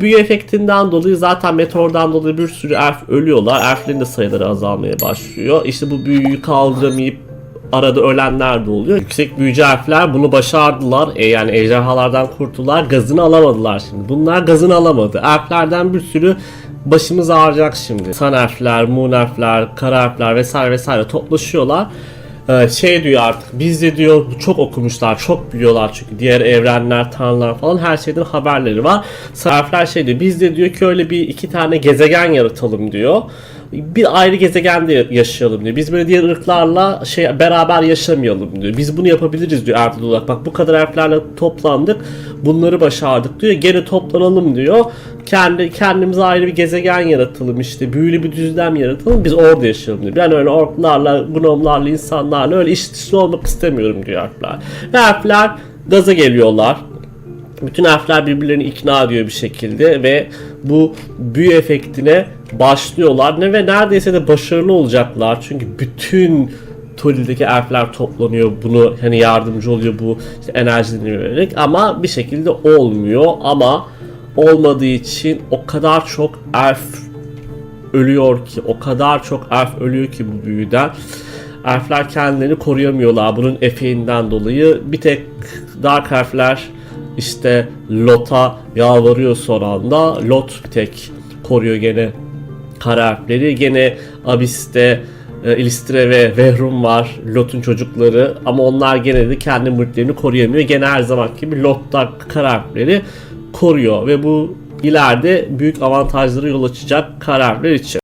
Büyü efektinden dolayı zaten meteordan dolayı bir sürü elf ölüyorlar. Elflerin de sayıları azalmaya başlıyor. İşte bu büyüyü kaldıramayıp arada ölenler de oluyor. Yüksek büyücü elfler bunu başardılar. E yani ejderhalardan kurtuldular. Gazını alamadılar şimdi. Bunlar gazını alamadı. Elflerden bir sürü başımız ağrıyacak şimdi. Sun elfler, moon elfler, kara elfler vesaire vesaire toplaşıyorlar. Ee, şey diyor artık biz de diyor çok okumuşlar çok biliyorlar çünkü diğer evrenler tanrılar falan her şeyden haberleri var. Sarflar şey diyor biz de diyor ki öyle bir iki tane gezegen yaratalım diyor. Bir ayrı gezegende yaşayalım diyor. Biz böyle diğer ırklarla şey beraber yaşamayalım diyor. Biz bunu yapabiliriz diyor Ertuğrul olarak. Bak bu kadar elflerle toplandık. Bunları başardık diyor. Geri toplanalım diyor. Kendi kendimize ayrı bir gezegen yaratalım işte. Büyülü bir düzlem yaratalım. Biz orada yaşayalım diyor. Ben öyle orklarla, gnomlarla, insanlarla öyle dışlı olmak istemiyorum diyor elfler. Ve elfler gaza geliyorlar. Bütün elfler birbirlerini ikna ediyor bir şekilde ve bu büyü efektine başlıyorlar. Ne ve neredeyse de başarılı olacaklar. Çünkü bütün Tolil'deki elfler toplanıyor. Bunu hani yardımcı oluyor bu işte enerjilerini vererek ama bir şekilde olmuyor ama olmadığı için o kadar çok elf ölüyor ki o kadar çok elf ölüyor ki bu büyüden. Elfler kendilerini koruyamıyorlar bunun efeğinden dolayı. Bir tek Dark Elfler işte Lot'a yalvarıyor son anda. Lot tek koruyor gene kara. Gene Abyss'te e, Ilistre ve Vehrum var. Lot'un çocukları. Ama onlar gene de kendi mülklerini koruyamıyor. Gene her zaman gibi Lot'ta kara elfleri koruyor. Ve bu ileride büyük avantajlara yol açacak kara için.